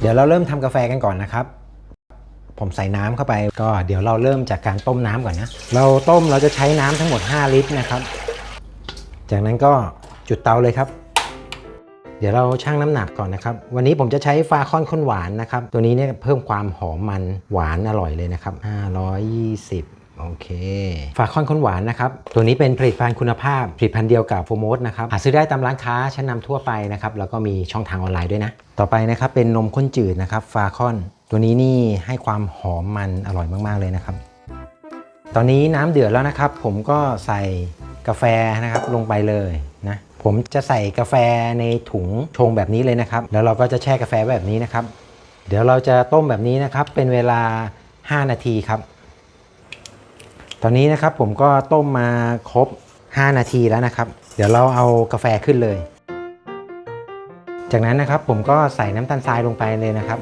เดี๋ยวเราเริ่มทำกาแฟกันก่อนนะครับ ผมใส่น้ำเข้าไปก็เดี๋ยวเราเริ่มจากการต้มน้ำก่อนนะ เราต้มเราจะใช้น้ำทั้งหมด 5 ลิตรนะครับ จากนั้นก็จุดเตาเลยครับ เดี๋ยวเราชั่งน้ำหนักก่อนนะครับ วันนี้ผมจะใช้ฟาคอนข้นหวานนะครับ ตัวนี้เนี่ยเพิ่มความหอมมันหวานอร่อยเลยนะครับ520 โอเคฟาคอนข้นหวานนะครับ ตัวนี้เป็นผลิตภัณฑ์คุณภาพ ผลิตภัณฑ์เดียวกับโฟโมสนะครับ หาซื้อได้ตามร้านค้าชั้นนำทั่วไปนะครับ แล้วก็มีช่องทางออนไลน์ด้วยนะ ต่อไปนะครับเป็นนมข้นจืดนะครับฟาคอน ตัวนี้นี่ให้ความหอมมันอร่อยมาก ๆ เลยนะครับ ตอนนี้น้ำเดือดแล้วนะครับ ผมก็ใส่กาแฟนะครับลงไปเลยนะ ผมจะใส่กาแฟในถุงชงแบบนี้เลยนะครับ แล้วเราก็จะแช่กาแฟแบบนี้นะครับ เดี๋ยวเราจะต้มแบบนี้นะครับ เป็นเวลา 5 นาทีครับ ตอนนี้นะครับผมก็ต้มมาครบ 5 นาทีแล้วนะครับ เดี๋ยวเราเอากาแฟขึ้นเลย จากนั้นนะครับผมก็ใส่น้ำตาลทรายลงไปเลยนะครับ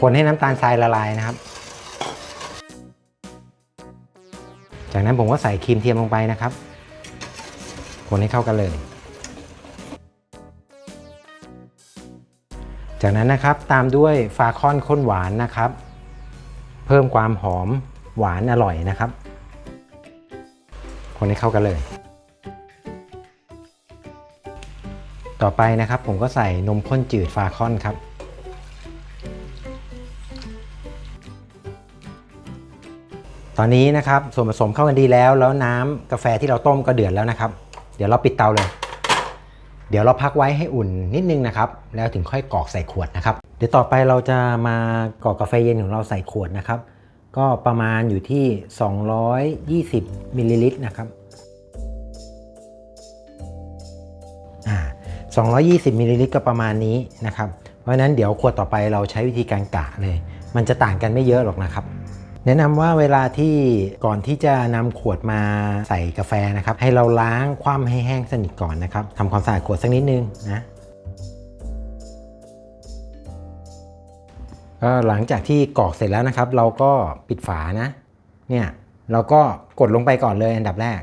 คนให้น้ำตาลทรายละลายนะครับ จากนั้นผมก็ใส่ครีมเทียมลงไปนะครับ คนให้เข้ากันเลย จากนั้นนะครับตามด้วยฟาคอนข้นหวานนะครับ เพิ่มความหอม หวานอร่อยนะครับ คนให้เข้ากันเลย ต่อไปนะครับผมก็ใส่นมข้นจืดฟาคอนครับตอนนี้นะครับส่วนผสมเข้ากันดีแล้วแล้วน้ำกาแฟที่เราต้มก็เดือดแล้วนะครับ เดี๋ยวเราปิดเตาเลย เดี๋ยวเราพักไว้ให้อุ่นนิดนึงนะครับ แล้วถึงค่อยกรอกใส่ขวดนะครับ เดี๋ยวต่อไปเราจะมากรอกกาแฟเย็นของเราใส่ขวดนะครับ ก็ประมาณอยู่ที่ 220มิลลิลิตรนะครับอ่า220มิลลิลิตรก็ประมาณนี้นะครับ เพราะฉะนั้นเดี๋ยวขวดต่อไปเราใช้วิธีการกะเลย มันจะต่างกันไม่เยอะหรอกนะครับ แนะนำว่าเวลาที่ก่อนที่จะนำขวดมาใส่กาแฟนะครับ ให้เราล้างคว่ำให้แห้งสนิทก่อนนะครับทำความสะอาดขวดสักนิดนึงนะ ก็หลังจากที่กรอกเสร็จแล้วนะครับ เราก็ปิดฝานะ เนี่ยเราก็กดลงไปก่อนเลยอันดับแรก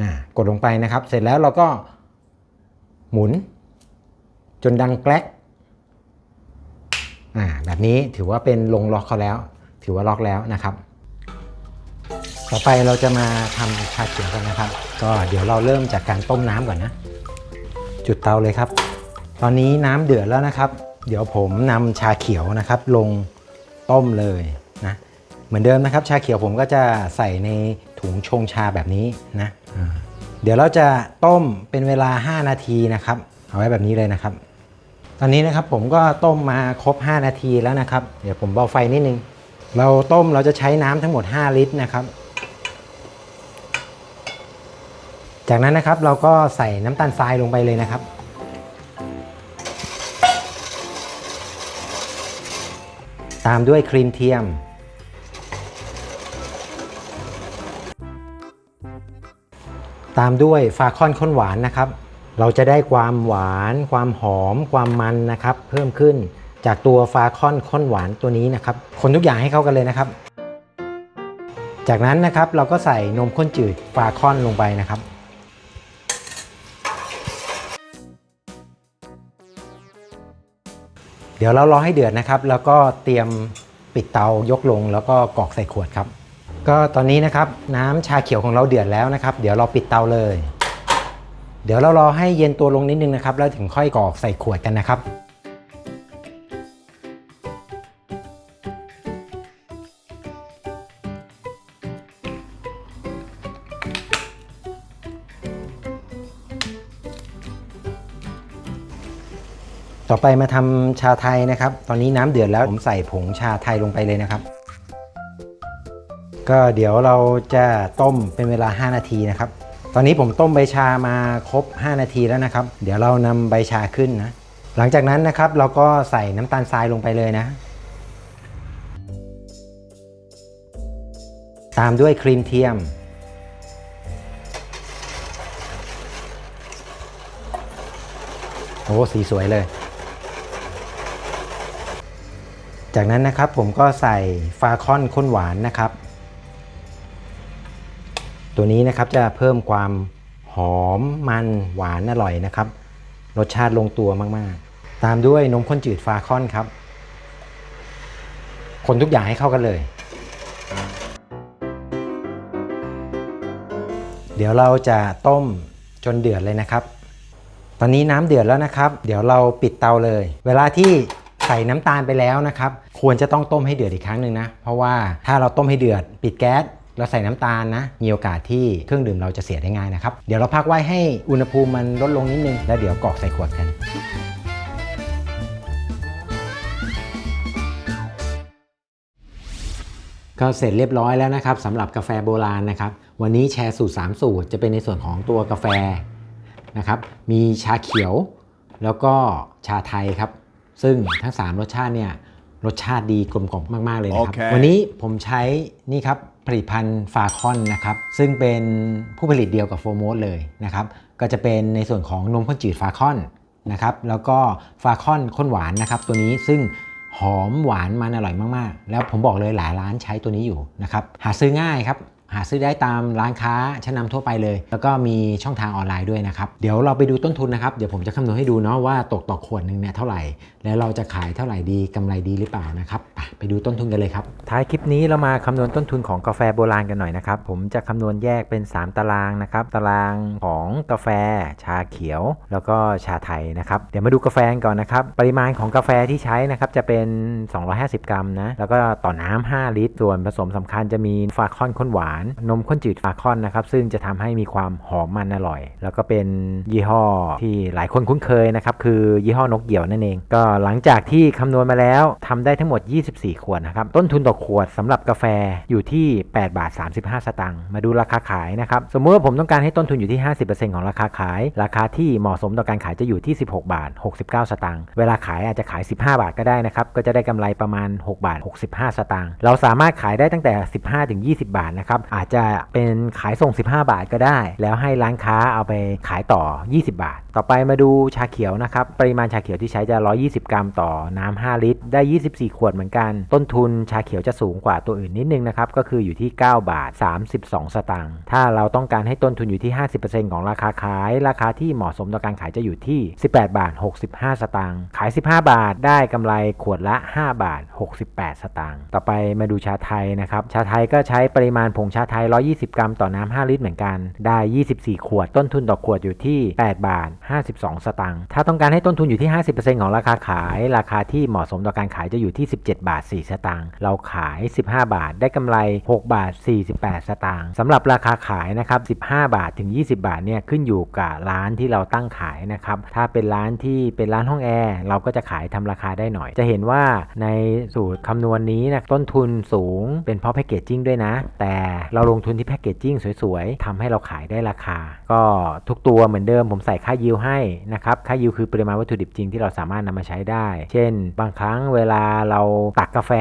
อ่ากดลงไปนะครับ เสร็จแล้วเราก็หมุน จนดังแกลกอ่าแบบนี้ถือว่าเป็นลงล็อกเขาแล้ว ถือว่าล็อกแล้วนะครับ ต่อไปเราจะมาทำชาเขียวกันนะครับ ก็เดี๋ยวเราเริ่มจากการต้มน้ำก่อนนะ จุดเตาเลยครับ ตอนนี้น้ำเดือดแล้วนะครับ เดี๋ยวผมนำชาเขียวนะครับ ลงต้มเลยนะเหมือนเดิมนะครับ ชาเขียวผมก็จะใส่ในถุงชงชาแบบนี้นะเดี๋ยวเราจะต้มเป็นเวลา 5 นาทีนะครับ เอาไว้แบบนี้เลยนะครับ ตอนนี้นะครับผมก็ต้มมาครบ 5 นาทีแล้วนะครับ เดี๋ยวผมเบาไฟนิดนึง เราต้มเราจะใช้น้ำทั้งหมด 5 ลิตรนะครับจากนั้นนะครับเราก็ใส่น้ำตาลทรายลงไปเลยนะครับ ตามด้วยครีมเทียม ตามด้วยฟาคอนข้นหวานนะครับ เราจะได้ความหวาน ความหอม ความมันนะครับ เพิ่มขึ้นจากตัวฟาคอนข้นหวานตัวนี้นะครับ คนทุกอย่างให้เข้ากันเลยนะครับ จากนั้นนะครับเราก็ใส่นมข้นจืดฟาคอนลงไปนะครับ เดี๋ยวเรารอให้เดือดนะครับ แล้วก็เตรียมปิดเตายกลง แล้วก็กรอกใส่ขวดครับ ก็ตอนนี้นะครับน้ำชาเขียวของเราเดือดแล้วนะครับ เดี๋ยวเราปิดเตาเลย เดี๋ยวเรารอให้เย็นตัวลงนิดนึงนะครับ แล้วถึงค่อยกรอกใส่ขวดกันนะครับ ต่อไปมาทำชาไทยนะครับ ตอนนี้น้ำเดือดแล้วผมใส่ผงชาไทยลงไปเลยนะครับ ก็เดี๋ยวเราจะต้มเป็นเวลา 5 นาทีนะครับ ตอนนี้ผมต้มใบชามาครบ 5 นาทีแล้วนะครับ เดี๋ยวเรานำใบชาขึ้นนะ หลังจากนั้นนะครับเราก็ใส่น้ำตาลทรายลงไปเลยนะ ตามด้วยครีมเทียมโอ้สีสวยเลย จากนั้นนะครับผมก็ใส่ฟาคอนข้นหวานนะครับ ตัวนี้นะครับจะเพิ่มความหอมมันหวานอร่อยนะครับ รสชาติลงตัวมากๆ ตามด้วยนมข้นจืดฟาคอนครับ คนทุกอย่างให้เข้ากันเลย เดี๋ยวเราจะต้มจนเดือดเลยนะครับ ตอนนี้น้ำเดือดแล้วนะครับ เดี๋ยวเราปิดเตาเลย เวลาที่ใส่น้ำตาลไปแล้วนะครับ ควรจะต้องต้มให้เดือดอีกครั้งหนึ่งนะ เพราะว่าถ้าเราต้มให้เดือดปิดแก๊สแล้วใส่น้ำตาลนะ มีโอกาสที่เครื่องดื่มเราจะเสียได้ง่ายนะครับ เดี๋ยวเราพักไว้ให้อุณหภูมิมันลดลงนิดนึง แล้วเดี๋ยวกรอกใส่ขวดกันก็เสร็จเรียบร้อยแล้วนะครับสำหรับกาแฟโบราณนะครับ วันนี้แชร์สูตร 3 สูตรจะเป็นในส่วนของตัวกาแฟนะครับ มีชาเขียว แล้วก็ชาไทยครับ ซึ่งทั้ง 3 รสชาติเนี่ย รสชาติดีกลมกล่อมมาก ๆ เลยนะครับโอเควันนี้ผมใช้นี่ครับผลิตภัณฑ์ฟาคอนนะครับ ซึ่งเป็นผู้ผลิตเดียวกับโฟร์โมสเลยนะครับ ก็จะเป็นในส่วนของนมข้นจืดฟาคอนนะครับ แล้วก็ฟาคอนข้นหวานนะครับ ตัวนี้ซึ่งหอมหวานมันอร่อยมาก ๆ แล้วผมบอกเลยหลายร้านใช้ตัวนี้อยู่นะครับ หาซื้อง่ายครับ หาซื้อได้ตามร้านค้าชั้นนำทั่วไปเลย แล้วก็มีช่องทางออนไลน์ด้วยนะครับ เดี๋ยวเราไปดูต้นทุนนะครับ เดี๋ยวผมจะคำนวณให้ดูเนาะว่าตกต่อขวดหนึ่งเนี่ยเท่าไหร่ แล้วเราจะขายเท่าไหร่ดีกำไรดีหรือเปล่านะครับ ไปดูต้นทุนกันเลยครับ ท้ายคลิปนี้เรามาคำนวณต้นทุนของกาแฟโบราณกันหน่อยนะครับ ผมจะคำนวณแยกเป็น 3 ตารางนะครับ ตารางของกาแฟ ชาเขียว แล้วก็ชาไทยนะครับ เดี๋ยวมาดูกาแฟก่อนนะครับ ปริมาณของกาแฟที่ใช้นะครับจะเป็น 250 กรัมนะ แล้วก็ต่อน้ำ5ลิตร ส่วนผสมสำคัญจะมีฟาคอนข้นหวานนมข้นจืดฟาคอนนะครับซึ่งจะทำให้มีความหอมมันอร่อย แล้วก็เป็นยี่ห้อที่หลายคนคุ้นเคยนะครับคือยี่ห้อนกเหยี่ยวนั่นเอง ก็หลังจากที่คำนวณมาแล้วทำได้ทั้งหมด 24 ขวดนะครับต้นทุนต่อขวดสำหรับกาแฟอยู่ที่8บาท35 สตางค์มาดูราคาขายนะครับสมมติว่าผมต้องการให้ต้นทุนอยู่ที่ 50%ของราคาขาย ราคาที่เหมาะสมต่อการขายจะอยู่ที่ 16 บาท 69 สตางค์เวลาขายอาจจะขาย 15 บาทก็ได้นะครับก็จะได้กำไรประมาณ 6 บาท 65 สตางค์เราสามารถขายได้ตั้งแต่ 15 ถึง 20 บาทนะครับอาจจะเป็นขายส่ง 15 บาทก็ได้ แล้วให้ร้านค้าเอาไปขายต่อ 20 บาท ต่อไปมาดูชาเขียวนะครับปริมาณชาเขียวที่ใช้จะ 120 กรัมต่อน้ำ5ลิตร ได้ 24 ขวดเหมือนกัน ต้นทุนชาเขียวจะสูงกว่าตัวอื่นนิดนึงนะครับก็คืออยู่ที่ 9 บาท 32 สตางค์ถ้าเราต้องการให้ต้นทุนอยู่ที่ 50%ของราคาขาย ราคาที่เหมาะสมต่อการขายจะอยู่ที่ 18 บาท 65 สตางค์ขาย 15 บาทได้กำไรขวดละ 5 บาท 68 สตางค์ต่อไปมาดูชาไทยนะครับชาไทยก็ใช้ปริมาณผงชาไทย 120 กรัมต่อน้ำ5ลิตรเหมือนกัน ได้ 24 ขวด ต้นทุนต่อขวดอยู่ที่ 8 บาท 52 สตางค์ ถ้าต้องการให้ต้นทุนอยู่ที่ 50%ของราคาขาย ราคาที่เหมาะสมต่อการขายจะอยู่ที่ 17 บาท 4 สตางค์ เราขาย 15 บาท ได้กำไร 6 บาท 48 สตางค์สำหรับราคาขายนะครับ 15 บาทถึง 20 บาทเนี่ย ขึ้นอยู่กับร้านที่เราตั้งขายนะครับ ถ้าเป็นร้านที่เป็นร้านห้องแอร์เราก็จะขายทำราคาได้หน่อย จะเห็นว่าในสูตรคำนวณนี้นะต้นทุนสูงเป็นเพราะแพคเกจจิ้งด้วยนะ แต่เราลงทุนที่แพคเกจจิ้งสวยๆทำให้เราขายได้ราคา ก็ทุกตัวเหมือนเดิมผมใส่ค่ายิวให้นะครับค่ายิวคือปริมาณวัตถุดิบจริงที่เราสามารถนำมาใช้ได้ เช่น บางครั้งเวลาเราตักกาแฟ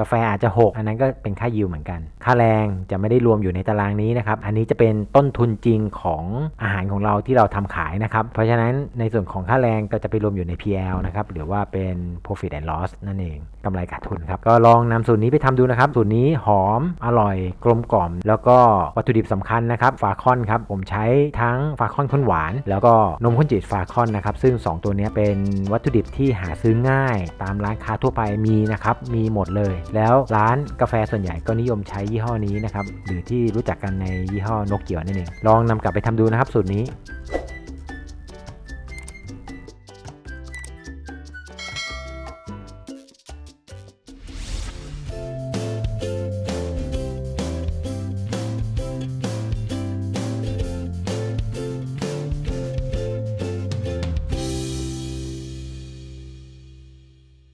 กาแฟอาจจะหกอันนั้นก็เป็นค่ายิวเหมือนกัน ค่าแรงจะไม่ได้รวมอยู่ในตารางนี้นะครับอันนี้จะเป็นต้นทุนจริงของอาหารของเราที่เราทำขายนะครับเพราะฉะนั้นในส่วนของค่าแรงก็จะไปรวมอยู่ใน PL นะครับหรือว่าเป็น profit and loss นั่นเองกำไรขาดทุนครับก็ลองนำสูตรนี้ไปทำดูนะครับสูตรนี้หอมอร่อยกลมกล่อมแล้วก็วัตถุดิบสำคัญนะครับฟาคอนครับผมใช้ทั้งฟาคอนข้นหวาน แล้วก็นมข้นจืดฟาคอนนะครับซึ่ง 2 ตัวนี้เป็นวัตถุดิบที่หาซื้อง่าย ตามร้านค้าทั่วไปมีนะครับมีหมดเลย แล้วร้านกาแฟส่วนใหญ่ก็นิยมใช้ยี่ห้อนี้นะครับหรือที่รู้จักกันในยี่ห้อนกเกี่ยวนั่นเองลองนำกลับไปทำดูนะครับสูตรนี้